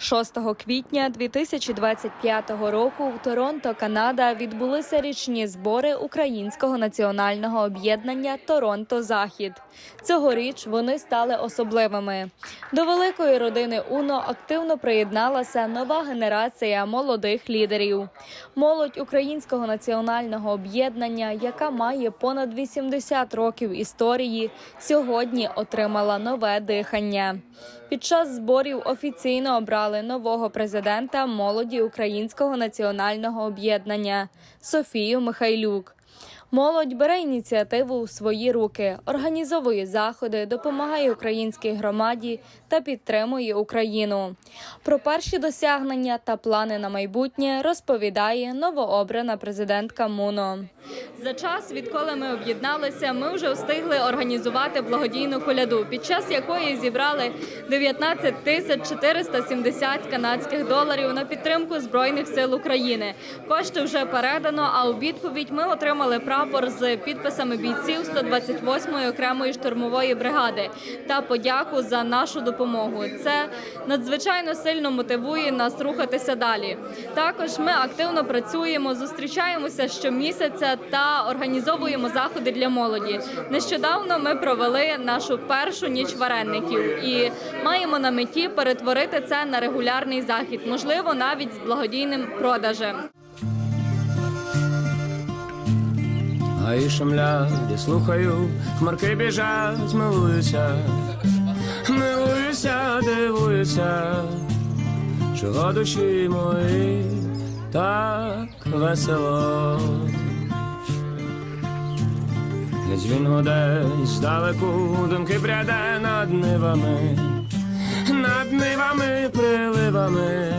6 квітня 2025 року в Торонто, Канада, відбулися річні збори Українського національного об'єднання Торонто Захід. Цьогоріч вони стали особливими. До великої родини Уно активно приєдналася нова генерація молодих лідерів. Молодь Українського національного об'єднання, яка має понад 80 років історії, сьогодні отримала нове дихання. Під час зборів офіційно обрали нового президента молоді Українського національного об'єднання Софію Михайлюк. Молодь бере ініціативу у свої руки, організовує заходи, допомагає українській громаді та підтримує Україну. Про перші досягнення та плани на майбутнє розповідає новообрана президентка Муно. За час, відколи ми об'єдналися, ми вже встигли організувати благодійну коляду, під час якої зібрали 19 тисяч 470 канадських доларів на підтримку збройних сил України. Кошти вже передано. А у відповідь ми отримали прапор з підписами бійців 128-ї окремої штурмової бригади та подяку за нашу допомогу. Це надзвичайно сильно мотивує нас рухатися далі. Також ми активно працюємо, зустрічаємося щомісяця та організовуємо заходи для молоді. Нещодавно ми провели нашу першу ніч вареників і маємо на меті перетворити це на регулярний захід, можливо, навіть з благодійним продажем. Гаї шумлять, я слухаю, хмарки біжать, милуюся, милуюся, дивуюся, чого душі мої так весело. Десь він гуде здалеку, думки пряде над нивами, над нивами, приливами,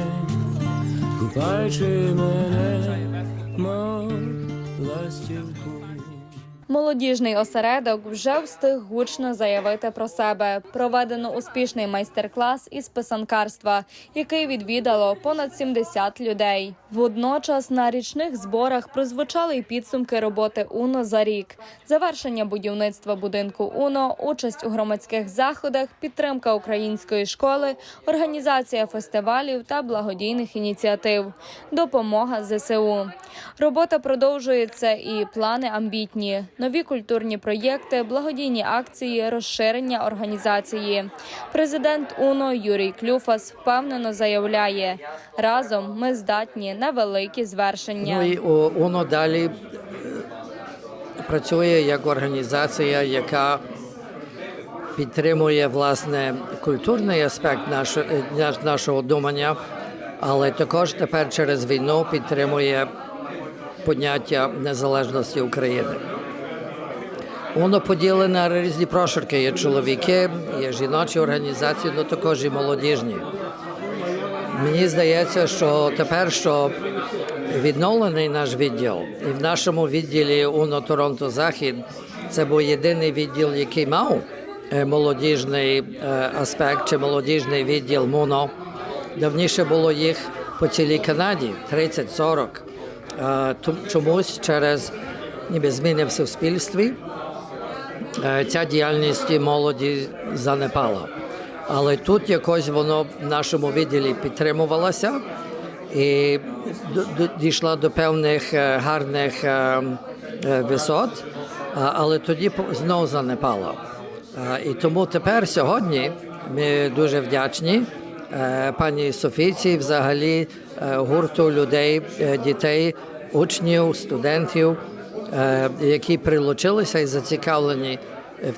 купаючи мене, Молодіжний осередок вже встиг гучно заявити про себе. Проведено успішний майстер-клас із писанкарства, який відвідало понад 70 людей. Водночас на річних зборах прозвучали й підсумки роботи УНО за рік, завершення будівництва будинку УНО, участь у громадських заходах, підтримка української школи, організація фестивалів та благодійних ініціатив, допомога ЗСУ. Робота продовжується і плани амбітні, нові культурні проєкти, благодійні акції, розширення організації. Президент УНО Юрій Клюфас впевнено заявляє: разом ми здатні на великі звершення. Ну і о, ООН далі е, працює як організація, яка підтримує власне культурний аспект нашого, нашого думання, але також тепер через війну підтримує поняття незалежності України. Воно поділене на різні прошарки. Є чоловіки, є жіночі організації, але також і молодіжні. Мені здається, що тепер, що відновлений наш відділ, і в нашому відділі УНО Торонто Захід це був єдиний відділ, який мав е, молодіжний е, аспект чи молодіжний відділ МУНО. Давніше було їх по цілій Канаді 30-40. Е, Чомусь через ніби зміни в суспільстві ця діяльність молоді занепала. Але тут якось воно в нашому відділі підтримувалося і дійшла до певних е, гарних е, е, висот, але тоді по- знов занепало. Е, І тому тепер сьогодні ми дуже вдячні е, пані Софійці, взагалі е, гурту людей, е, дітей, учнів, студентів, е, які прилучилися і зацікавлені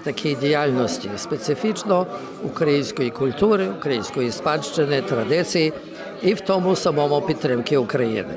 в такій діяльності специфічно української культури, української спадщини, традиції і в тому самому підтримки України.